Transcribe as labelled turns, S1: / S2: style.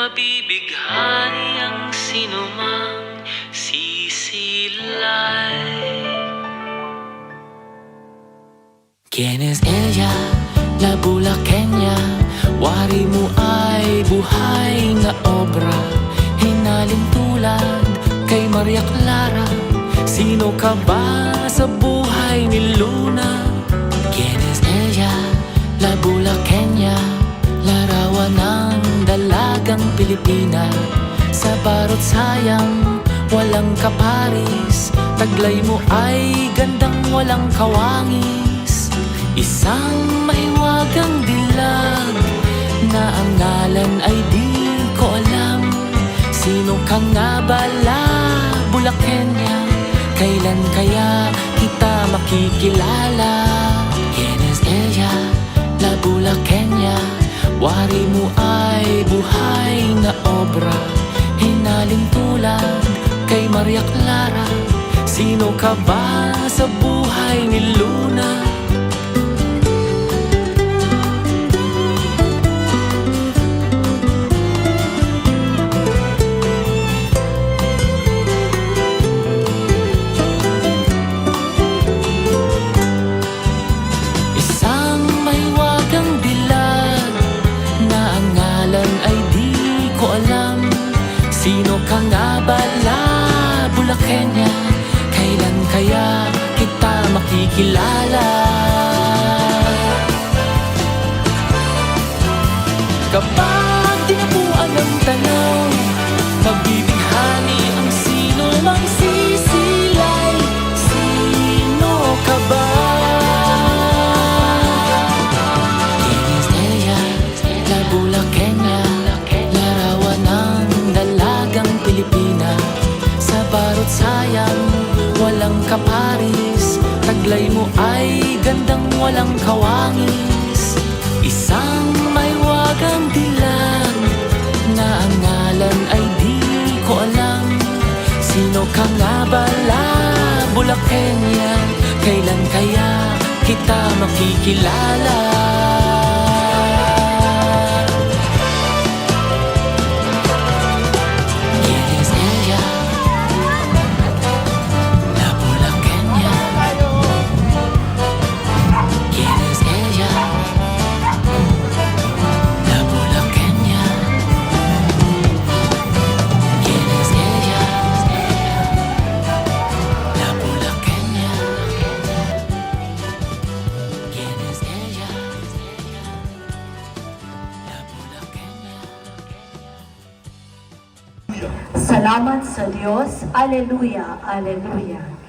S1: mabibighani ang sinumang sisilay. ¿Quién es ella? La bulakeña Wari mo ay buhay na obra Hinaling tulad kay Maria Clara Sino ka ba sa buhay ni Luna? ¿Quién es ella? La bulakeña dalagang Pilipina Sa barot sayang walang kaparis Taglay mo ay gandang walang kawangis Isang mahiwagang dilag Na ang ngalan ay di ko alam Sino ka nga bala, Bulakenya? Kailan kaya kita makikilala? Maria Clara Sino ka ba sa buhay ni Luna? Bulakenya? Kailan kaya kita makikilala? Kapag tinapuan ng tanaw Mabibighani kaparis Taglay mo ay gandang walang kawangis Isang may wagang dilag Na ang ngalan ay di ko alam Sino ka nga bala, Bulaqueña? Kailan kaya kita makikilala?
S2: Salamat sa Diyos. Aleluya, aleluya.